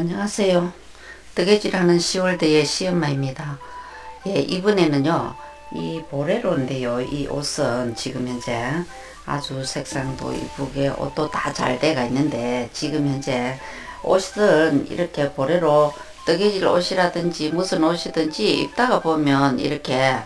안녕하세요. 뜨개질하는 10월대의 시엄마입니다. 예, 이번에는요, 이 보레로인데요. 이 옷은 지금 현재 아주 색상도 이쁘게 옷도 다 잘 돼가 있는데 지금 현재 옷은 이렇게 보레로 뜨개질 옷이라든지 무슨 옷이든지 입다가 보면 이렇게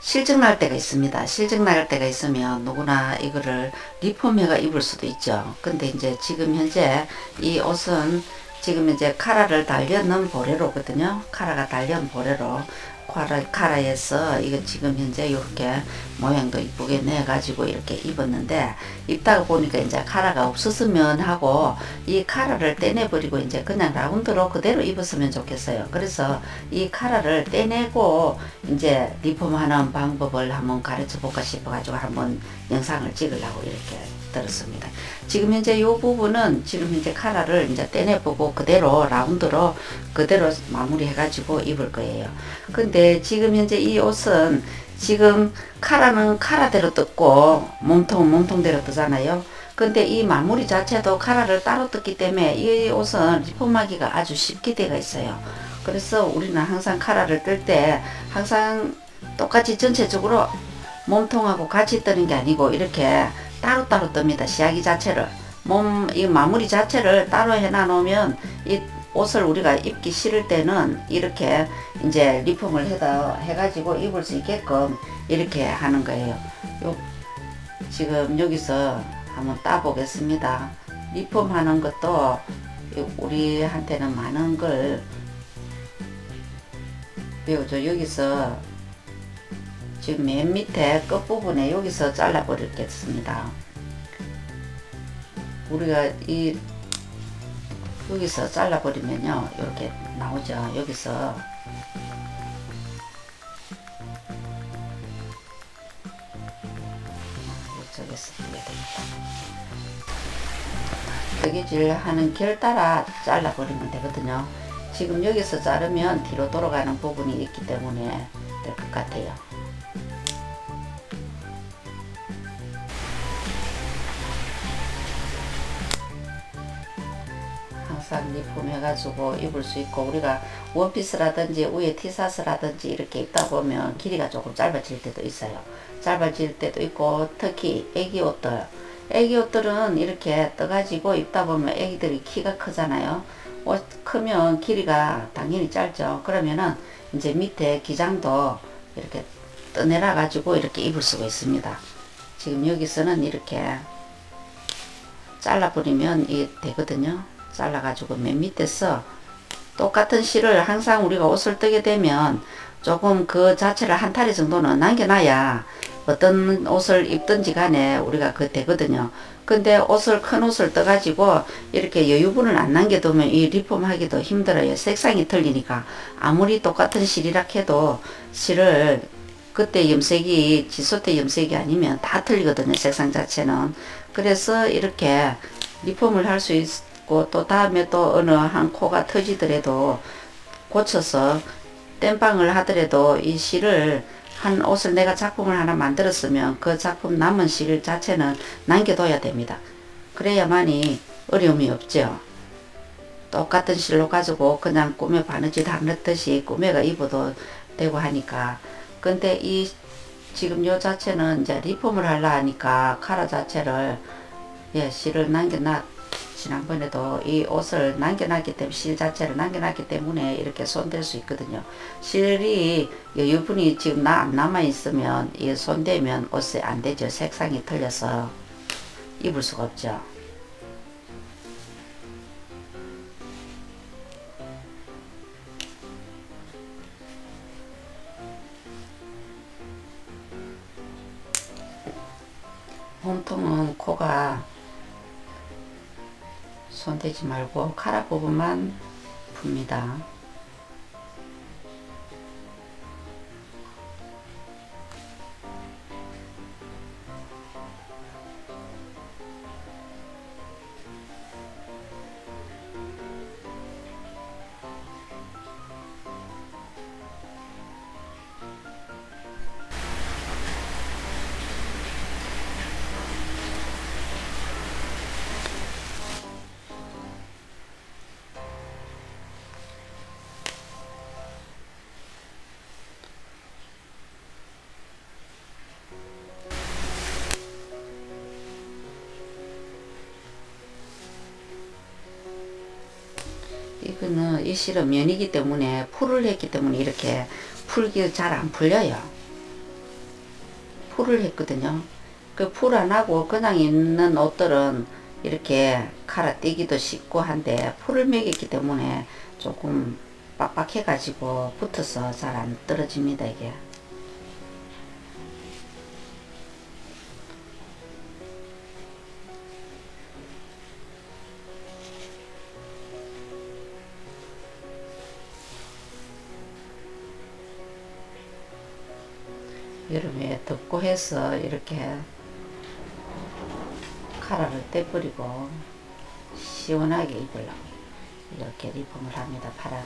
실증 날 때가 있습니다. 실증 날 때가 있으면 누구나 이거를 리폼해가 입을 수도 있죠. 근데 이제 지금 현재 이 옷은 지금 이제 카라를 달려는 보레로거든요. 카라가 달려는 보레로. 카라, 카라에서 이거 지금 현재 이렇게 모양도 이쁘게 내가지고 이렇게 입었는데 입다가 보니까 이제 카라가 없었으면 하고 이 카라를 떼내버리고 이제 그냥 라운드로 그대로 입었으면 좋겠어요. 그래서 이 카라를 떼내고 이제 리폼하는 방법을 한번 가르쳐 볼까 싶어가지고 한번 영상을 찍으려고 이렇게 들었습니다. 지금 현재 이 부분은 지금 현재 카라를 이제 떼내보고 그대로 라운드로 그대로 마무리해가지고 입을 거예요. 근데 지금 현재 이 옷은 지금 카라는 카라대로 뜯고 몸통은 몸통대로 뜨잖아요. 근데 이 마무리 자체도 카라를 따로 뜯기 때문에 이 옷은 리폼하기가 아주 쉽게 되어 있어요. 그래서 우리는 항상 카라를 뜰 때 항상 똑같이 전체적으로 몸통하고 같이 뜨는 게 아니고 이렇게 따로따로 뜹니다. 시야기 자체를. 몸, 이 마무리 자체를 따로 해놔 놓으면 이 옷을 우리가 입기 싫을 때는 이렇게 이제 리폼을 해다, 해가지고 입을 수 있게끔 이렇게 하는 거예요. 요, 지금 여기서 한번 따보겠습니다. 리폼 하는 것도 우리한테는 많은 걸 배우죠. 여기서 지금 맨 밑에 끝부분에 여기서 잘라 버리겠습니다. 우리가 이 여기서 잘라 버리면요 이렇게 나오죠. 여기서. 이쪽에서 뜨개질 하는 결 따라 잘라 버리면 되거든요. 지금 여기서 자르면 뒤로 돌아가는 부분이 있기 때문에 될 것 같아요 항상 리폼 해가지고 입을 수 있고 우리가 원피스라든지 위에 티셔츠라든지 이렇게 입다 보면 길이가 조금 짧아질 때도 있어요. 짧아질 때도 있고 특히 애기 옷들 애기 옷들은 이렇게 떠가지고 입다 보면 애기들이 키가 크잖아요. 옷 크면 길이가 당연히 짧죠. 그러면은 이제 밑에 기장도 이렇게 떠내려 가지고 이렇게 입을 수가 있습니다. 지금 여기서는 이렇게 잘라버리면 이게 되거든요. 잘라가지고 맨 밑에서 똑같은 실을 항상 우리가 옷을 뜨게 되면 조금 그 자체를 한 타리 정도는 남겨놔야 어떤 옷을 입든지 간에 우리가 그 되거든요. 근데 옷을 큰 옷을 떠가지고 이렇게 여유분을 안 남겨두면 이 리폼하기도 힘들어요. 색상이 틀리니까 아무리 똑같은 실이라 해도 실을 그때 염색이 지소 때 염색이 아니면 다 틀리거든요. 색상 자체는. 그래서 이렇게 리폼을 할 수 있 고 또 다음에 또 어느 한 코가 터지더라도 고쳐서 땜빵을 하더라도 이 실을 한 옷을 내가 작품을 하나 만들었으면 그 작품 남은 실 자체는 남겨둬야 됩니다. 그래야만이 어려움이 없죠. 똑같은 실로 가지고 그냥 꾸며 바느질 하듯이 꾸며가 입어도 되고 하니까 근데 이 지금 요 자체는 이제 리폼을 하려 하니까 카라 자체를 예 실을 남겨놨 지난번에도 이 옷을 남겨놨기 때문에 실 자체를 남겨놨기 때문에 이렇게 손댈 수 있거든요. 실이 유분이 지금 나, 안 남아 있으면 이 손대면 옷에 안 되죠. 색상이 틀려서 입을 수가 없죠. 손대지 말고 카라 부분만 풉니다. 이거는 이 실은 면이기 때문에 풀을 했기 때문에 이렇게 풀기 잘 안 풀려요. 풀을 했거든요. 그 풀 안 하고 그냥 있는 옷들은 이렇게 갈아 떼기도 쉽고 한데 풀을 매겼기 때문에 조금 빡빡해 가지고 붙어서 잘 안 떨어집니다 이게. 여름에 덥고 해서 이렇게 카라를 떼버리고 시원하게 입으려고 이렇게 리폼을 합니다. 파라,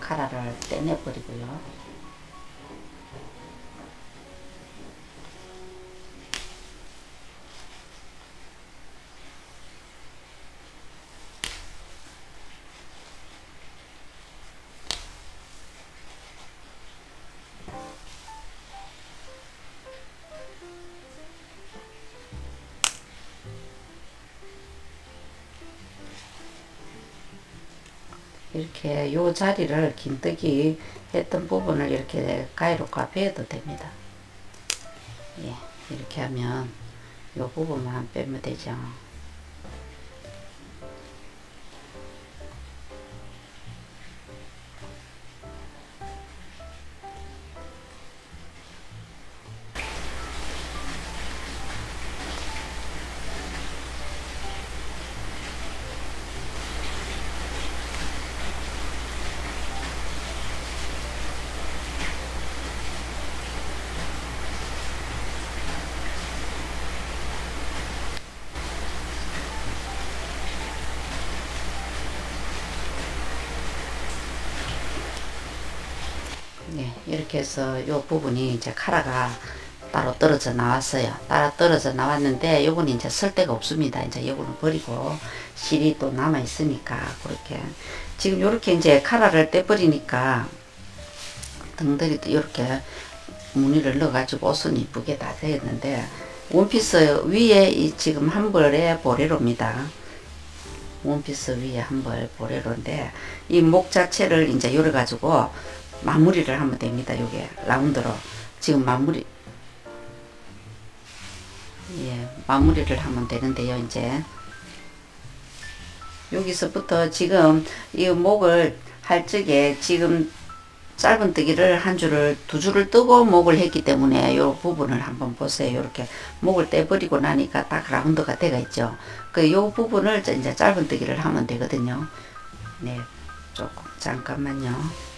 카라를 떼내버리고요. 이렇게 요 자리를 긴뜨기 했던 부분을 이렇게 가위로 까배도 됩니다. 예, 이렇게 하면 요 부분만 빼면 되죠. 이렇게 해서 요 부분이 이제 카라가 따로 떨어져 나왔어요. 따로 떨어져 나왔는데 요거는 이제 쓸 데가 없습니다. 이제 요거는 버리고 실이 또 남아 있으니까 그렇게 지금 요렇게 이제 카라를 떼버리니까 등들이 또 이렇게 무늬를 넣어가지고 옷은 이쁘게 다 되었는데 원피스 위에 이 지금 한 벌에 보레로입니다. 원피스 위에 한 벌 보레로인데 이 목 자체를 이제 요래 가지고 마무리를 하면 됩니다. 요게 라운드로 지금 마무리 예 마무리를 하면 되는데요. 이제 여기서부터 지금 이 목을 할 적에 지금 짧은 뜨기를 한 줄을 두 줄을 뜨고 목을 했기 때문에 요 부분을 한번 보세요. 이렇게 목을 떼버리고 나니까 딱 라운드가 되어 있죠. 그 요 부분을 이제 짧은 뜨기를 하면 되거든요. 네, 조금 잠깐만요.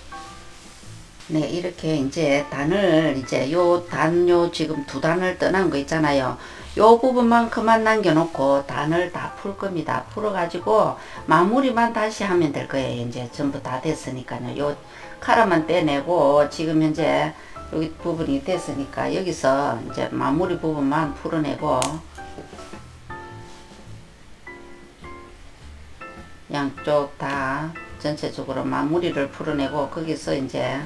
네, 이렇게 이제 단을 이제 요 단 요 지금 두 단을 떠난 거 있잖아요. 요 부분만큼만 남겨놓고 단을 다 풀 겁니다. 풀어가지고 마무리만 다시 하면 될 거예요. 이제 전부 다 됐으니까요. 요 카라만 떼내고 지금 현재 여기 부분이 됐으니까 여기서 이제 마무리 부분만 풀어내고 양쪽 다 전체적으로 마무리를 풀어내고 거기서 이제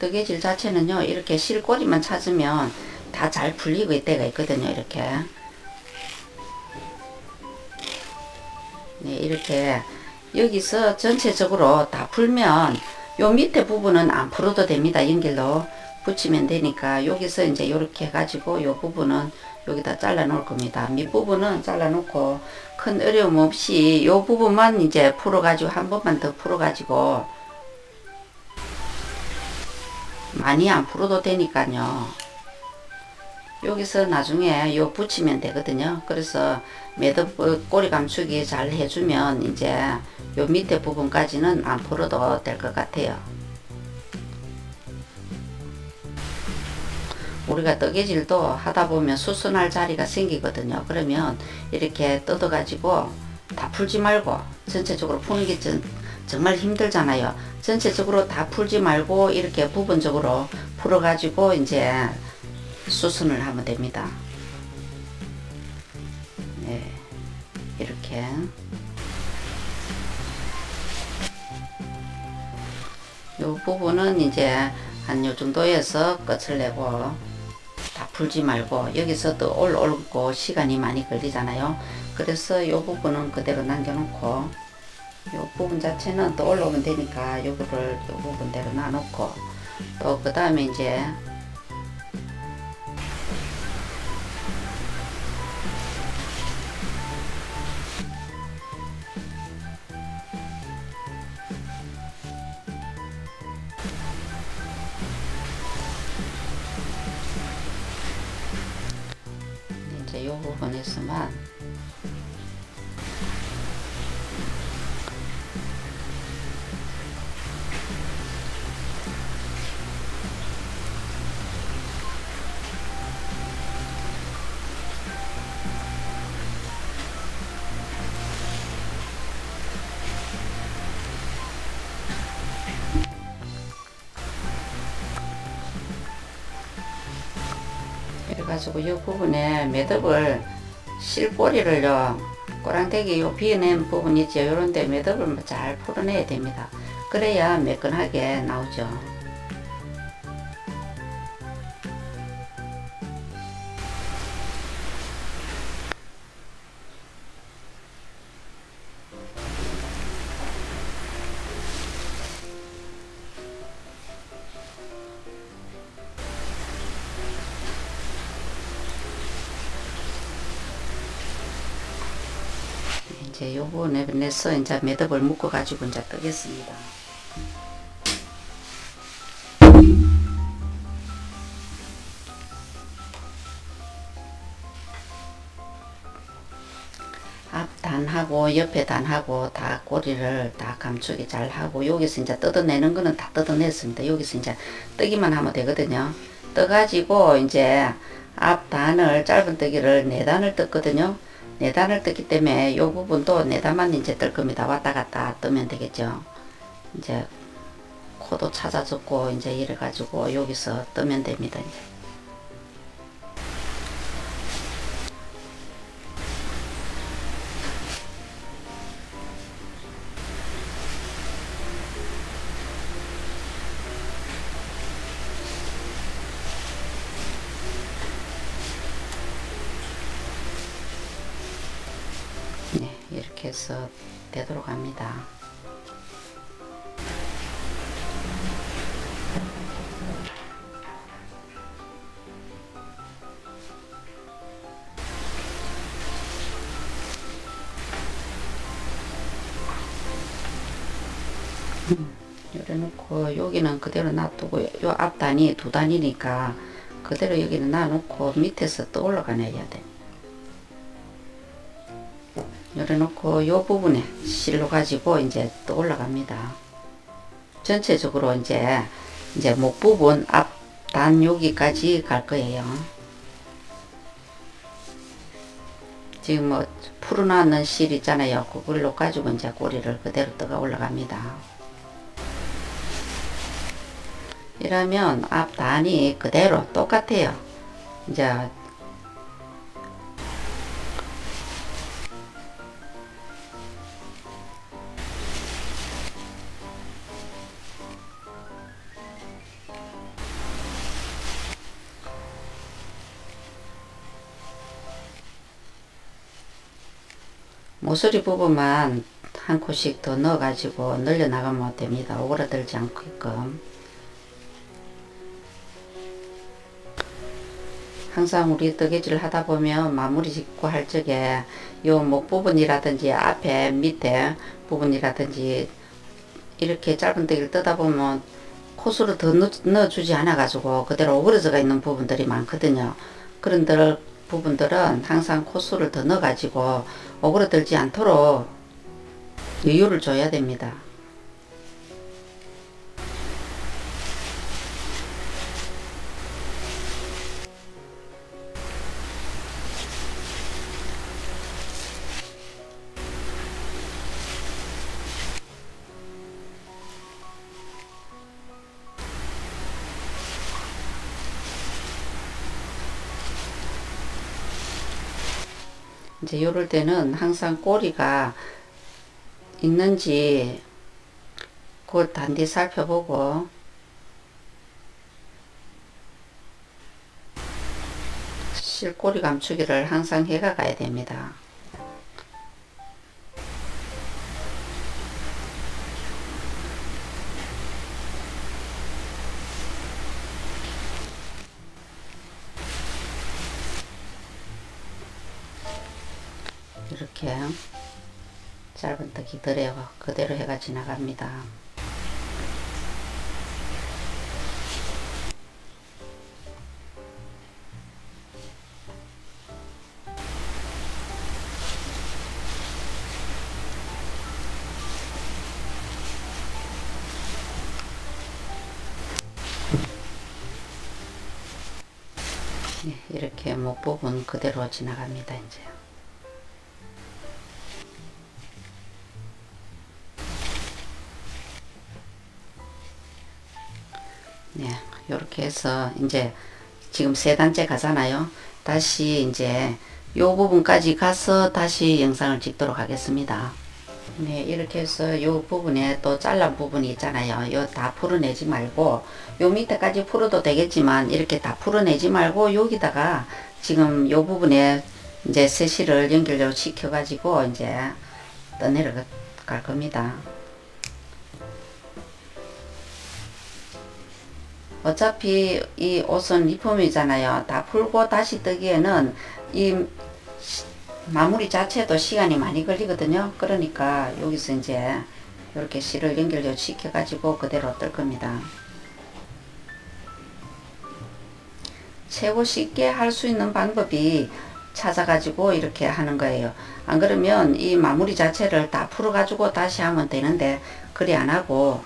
뜨개질 자체는요 이렇게 실꼬리만 찾으면 다 잘 풀리고 이때가 있거든요 이렇게. 네 이렇게 여기서 전체적으로 다 풀면 요 밑에 부분은 안 풀어도 됩니다 연결로. 붙이면 되니까 여기서 이제 이렇게 해가지고 요 부분은 여기다 잘라 놓을 겁니다. 밑부분은 잘라 놓고 큰 어려움 없이 요 부분만 이제 풀어 가지고 한 번만 더 풀어 가지고 많이 안 풀어도 되니까요. 여기서 나중에 요 붙이면 되거든요. 그래서 매듭 꼬리 감추기 잘 해주면 이제 요 밑에 부분까지는 안 풀어도 될 것 같아요. 우리가 뜨개질도 하다 보면 수순할 자리가 생기거든요. 그러면 이렇게 뜯어가지고 다 풀지 말고 전체적으로 푸는 게 전, 정말 힘들잖아요. 전체적으로 다 풀지 말고 이렇게 부분적으로 풀어가지고 이제 수순을 하면 됩니다. 네, 이렇게 요 부분은 이제 한 요 정도에서 끝을 내고 다 풀지 말고 여기서 또 올라오고 시간이 많이 걸리잖아요. 그래서 요 부분은 그대로 남겨놓고 요 부분 자체는 또 올라오면 되니까 요거를 요 부분대로 놔놓고 또 그 다음에 이제 이제 요 부분에서만 가지고 이 부분에 매듭을 실꼬리를요 꼬랑대기 요 비어낸 부분 있죠 요런데 매듭을 잘 풀어내야 됩니다. 그래야 매끈하게 나오죠 부분에 내서 이제 매듭을 묶어 가지고 이제 뜨겠습니다 앞 단하고 옆에 단하고 다 꼬리를 다 감추기 잘 하고 여기서 이제 뜯어내는 거는 다 뜯어냈습니다. 여기서 이제 뜨기만 하면 되거든요. 떠가지고 이제 앞 단을 짧은 뜨기를 네 단을 떴거든요. 네 단을 떴기 때문에 요 부분도 네 단만 이제 뜰 겁니다. 왔다 갔다 뜨면 되겠죠. 이제 코도 찾아줬고 이제 이래 가지고 여기서 뜨면 됩니다. 이제. 해서 되도록 합니다. 요래 놓고 여기는 그대로 놔두고 요 앞단이 두 단이니까 그대로 여기는 놔놓고 밑에서 또 올라가내야 돼. 요래 놓고 요 부분에 실로 가지고 이제 또 올라갑니다. 전체적으로 이제 이제 목 부분 앞 단 여기까지 갈 거예요. 지금 뭐 풀어놨는 실 있잖아요. 그걸로 가지고 이제 꼬리를 그대로 떠가 올라갑니다. 이러면 앞 단이 그대로 똑같아요. 이제 모서리 부분만 한 코씩 더 넣어가지고 늘려 나가면 됩니다. 오그라들지 않게끔. 항상 우리 뜨개질을 하다 보면 마무리 짓고 할 적에 요 목 부분이라든지 앞에 밑에 부분이라든지 이렇게 짧은 뜨기를 뜨다 보면 코스로 더 넣, 넣어주지 않아 가지고 그대로 오그러져가 있는 부분들이 많거든요. 그런 들 부분들은 항상 코스를 더 넣어 가지고 오그러들지 않도록 여유를 줘야 됩니다. 이제 요럴 때는 항상 꼬리가 있는지 그걸 단디 살펴보고 실꼬리 감추기를 항상 해가 가야 됩니다. 들어요. 그대로 해가 지나갑니다. 네, 이렇게 목 부분 그대로 지나갑니다. 이제. 네, 이렇게 해서 이제 지금 세 단째 가잖아요. 다시 이제 요 부분까지 가서 다시 영상을 찍도록 하겠습니다. 네, 이렇게 해서 요 부분에 또 잘란 부분이 있잖아요. 요 다 풀어내지 말고 요 밑에까지 풀어도 되겠지만 이렇게 다 풀어내지 말고 여기다가 지금 요 부분에 이제 세시를 연결로 시켜 가지고 이제 떠내려갈 겁니다. 어차피 이 옷은 리폼이잖아요. 다 풀고 다시 뜨기에는 이 시- 마무리 자체도 시간이 많이 걸리거든요. 그러니까 여기서 이제 이렇게 실을 연결 시켜 가지고 그대로 뜰 겁니다. 최고 쉽게 할 수 있는 방법이 찾아가지고 이렇게 하는 거예요. 안 그러면 이 마무리 자체를 다 풀어가지고 다시 하면 되는데 그리 안 하고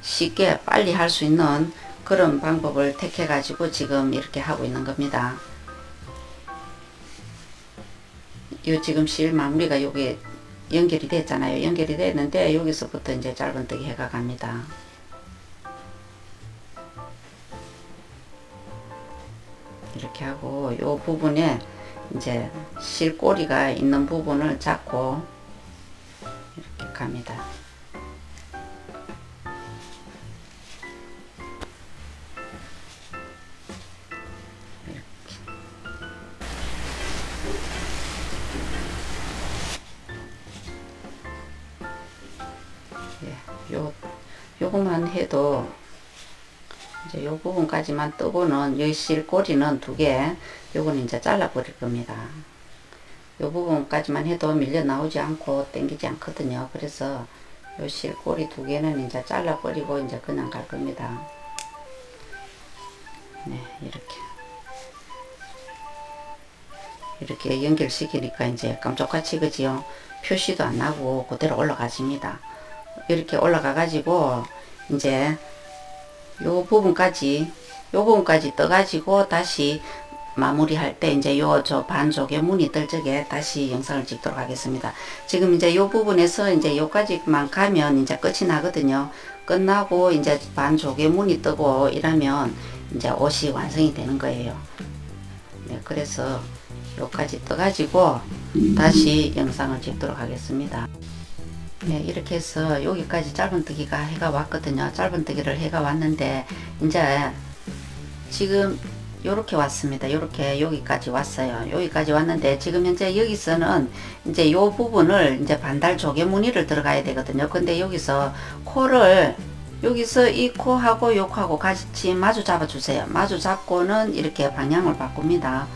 쉽게 빨리 할 수 있는 그런 방법을 택해 가지고 지금 이렇게 하고 있는 겁니다. 요 지금 실 마무리가 여기 연결이 됐잖아요. 연결이 됐는데 여기서부터 이제 짧은뜨기 해가 갑니다. 이렇게 하고 요 부분에 이제 실꼬리가 있는 부분을 잡고 이렇게 갑니다. 요거만 해도 이제 요 부분까지만 뜨고는 여기 실꼬리는 두 개, 요거는 이제 잘라 버릴 겁니다. 요 부분까지만 해도 밀려 나오지 않고 당기지 않거든요. 그래서 요 실 꼬리 두 개는 이제 잘라 버리고 이제 그냥 갈 겁니다. 네, 이렇게. 이렇게 연결시키니까 이제 깜짝같이 그지요. 표시도 안 나고 그대로 올라가집니다. 이렇게 올라가 가지고 이제 요 부분까지 요 부분까지 떠 가지고 다시 마무리할 때 이제 요 저 반쪽에 무늬 뜰 적에 다시 영상을 찍도록 하겠습니다. 지금 이제 요 부분에서 이제 요까지만 가면 이제 끝이 나거든요. 끝나고 이제 반쪽에 무늬 뜨고 이러면 이제 옷이 완성이 되는 거예요. 네, 그래서 요까지 떠 가지고 다시 영상을 찍도록 하겠습니다. 네, 이렇게 해서 여기까지 짧은뜨기가 해가 왔거든요. 짧은뜨기를 해가 왔는데 이제 지금 요렇게 왔습니다. 요렇게 여기까지 왔어요. 여기까지 왔는데 지금 현재 여기서는 이제 요 부분을 이제 반달 조개 무늬를 들어가야 되거든요. 근데 여기서 코를 여기서 이 코하고 요 코하고 같이 마주 잡아 주세요. 마주 잡고는 이렇게 방향을 바꿉니다.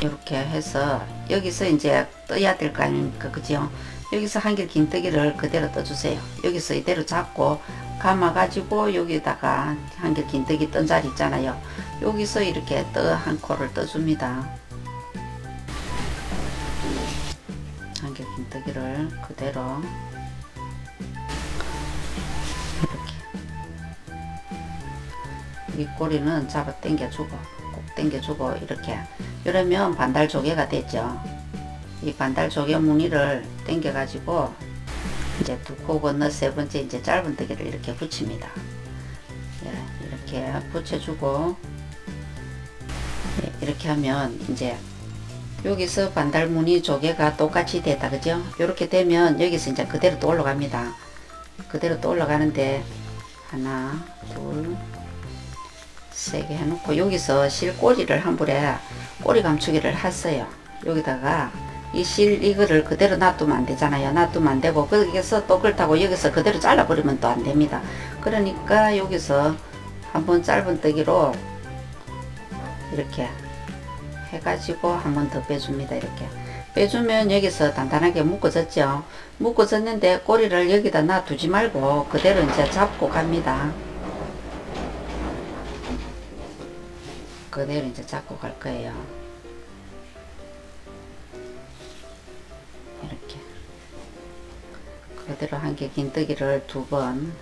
이렇게 해서 여기서 이제 떠야 될 거 아닙니까? 그죠? 여기서 한 길 긴뜨기를 그대로 떠주세요. 여기서 이대로 잡고 감아 가지고 여기다가 한 길 긴뜨기 뜬 자리 있잖아요. 여기서 이렇게 떠 한 코를 떠줍니다. 한 길 긴뜨기를 그대로 이렇게. 윗꼬리는 잡아 당겨주고 꼭 당겨주고 이렇게 이러면 반달 조개가 됐죠. 이 반달 조개 무늬를 당겨 가지고 이제 두 코 건너 세 번째 이제 짧은 뜨기를 이렇게 붙입니다. 예, 이렇게 붙여주고 예, 이렇게 하면 이제 여기서 반달 무늬 조개가 똑같이 됐다 그죠? 이렇게 되면 여기서 이제 그대로 또 올라갑니다. 그대로 또 올라가는데 하나 둘 세개 해놓고 여기서 실 꼬리를 한 불에 꼬리 감추기를 했어요. 여기다가 이 실 이거를 그대로 놔두면 안 되잖아요. 놔두면 안 되고 거기서 또 그렇다고 여기서 그대로 잘라버리면 또 안 됩니다. 그러니까 여기서 한번 짧은 뜨기로 이렇게 해가지고 한 번 더 빼줍니다. 이렇게. 빼주면 여기서 단단하게 묶어졌죠. 묶어졌는데 꼬리를 여기다 놔두지 말고 그대로 이제 잡고 갑니다 그대로 이제 잡고 갈 거예요. 이렇게. 그대로 한 개 긴 뜨기를 두 번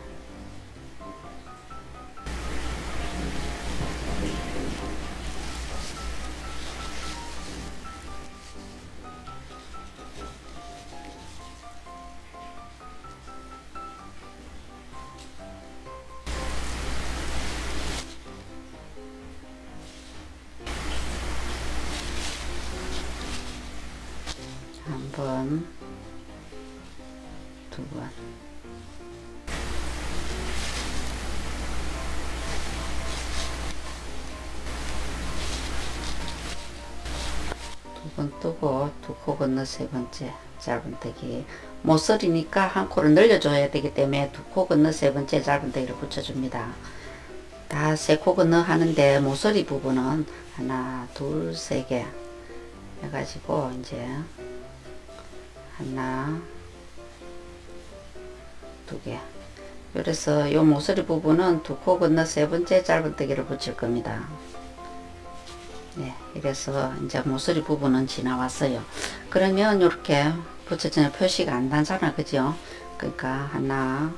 번 뜨고 두 코 건너 세 번째 짧은뜨기. 모서리니까 한 코를 늘려줘야 되기 때문에 두 코 건너 세 번째 짧은뜨기를 붙여줍니다. 다 세 코 건너 하는데 모서리 부분은 하나 둘 세 개 해가지고 이제 하나 두개. 그래서 요 모서리 부분은 두 코 건너 세 번째 짧은뜨기를 붙일 겁니다 네 이래서 이제 모서리 부분은 지나왔어요. 그러면 이렇게 붙여지는 표시가 안 나잖아 그죠? 그러니까 하나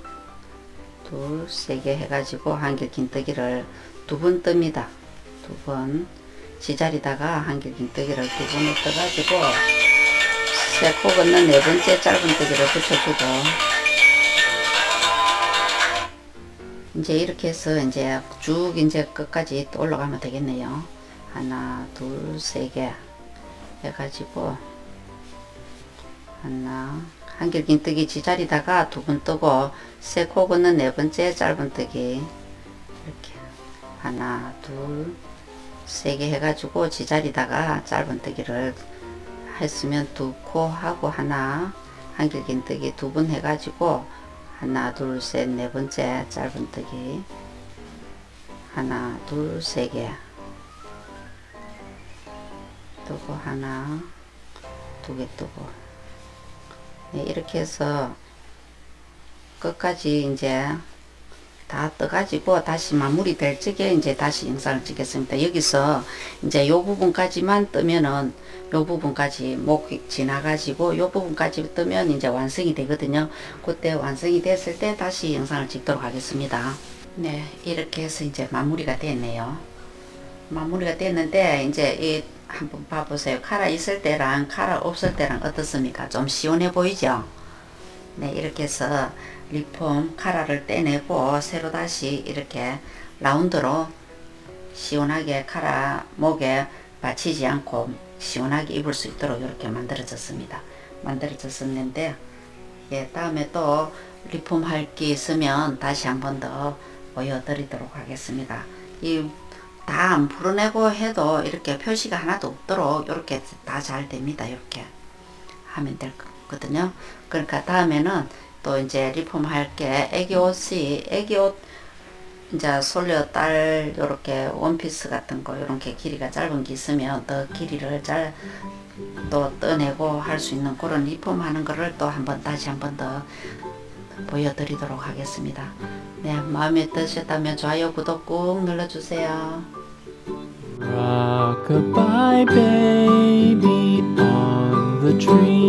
둘 세 개 해가지고 한길 긴뜨기를 두 번 뜹니다. 두 번. 지자리다가 한길 긴뜨기를 두 번을 떠가지고 세코 건너 네 번째 짧은 뜨기를 붙여주고 이제 이렇게 해서 이제 쭉 이제 끝까지 또 올라가면 되겠네요. 하나, 둘, 세 개 해가지고 하나 한길 긴 뜨기 지자리다가 두 번 뜨고 세코 건너 네 번째 짧은 뜨기. 이렇게 하나, 둘, 세 개 해가지고 지자리다가 짧은 뜨기를 했으면 두 코 하고 하나 한길 긴 뜨기 두 번 해가지고 하나 둘 셋 네 번째 짧은 뜨기. 하나 둘 세 개 뜨고 하나 두 개 뜨고 네, 이렇게 해서 끝까지 이제 다 떠가지고 다시 마무리 될 적에 이제 다시 영상을 찍겠습니다. 여기서 이제 요 부분까지만 뜨면은 요 부분까지 목 지나가지고 요 부분까지 뜨면 이제 완성이 되거든요. 그때 완성이 됐을 때 다시 영상을 찍도록 하겠습니다. 네, 이렇게 해서 이제 마무리가 됐네요. 마무리가 됐는데 이제 이 한번 봐보세요. 카라 있을 때랑 카라 없을 때랑 어떻습니까? 좀 시원해 보이죠? 네, 이렇게 해서 리폼 카라를 떼내고 새로 다시 이렇게 라운드로 시원하게 카라 목에 받치지 않고 시원하게 입을 수 있도록 이렇게 만들어졌습니다. 만들어졌었는데 예, 다음에 또 리폼 할 게 있으면 다시 한 번 더 보여드리도록 하겠습니다. 이 다 안 풀어내고 해도 이렇게 표시가 하나도 없도록 이렇게 다 잘 됩니다. 이렇게 하면 될 거거든요. 그러니까 다음에는 또 이제 리폼 할게 애기 옷이 애기 옷 이제 솔려 딸 요렇게 원피스 같은 거 요렇게 길이가 짧은 게 있으면 더 길이를 잘 또 떠내고 할 수 있는 그런 리폼 하는 거를 또 한번 다시 한번 더 보여드리도록 하겠습니다. 네, 마음에 드셨다면 좋아요, 구독 꾹 눌러주세요. Rockabye baby on the tree.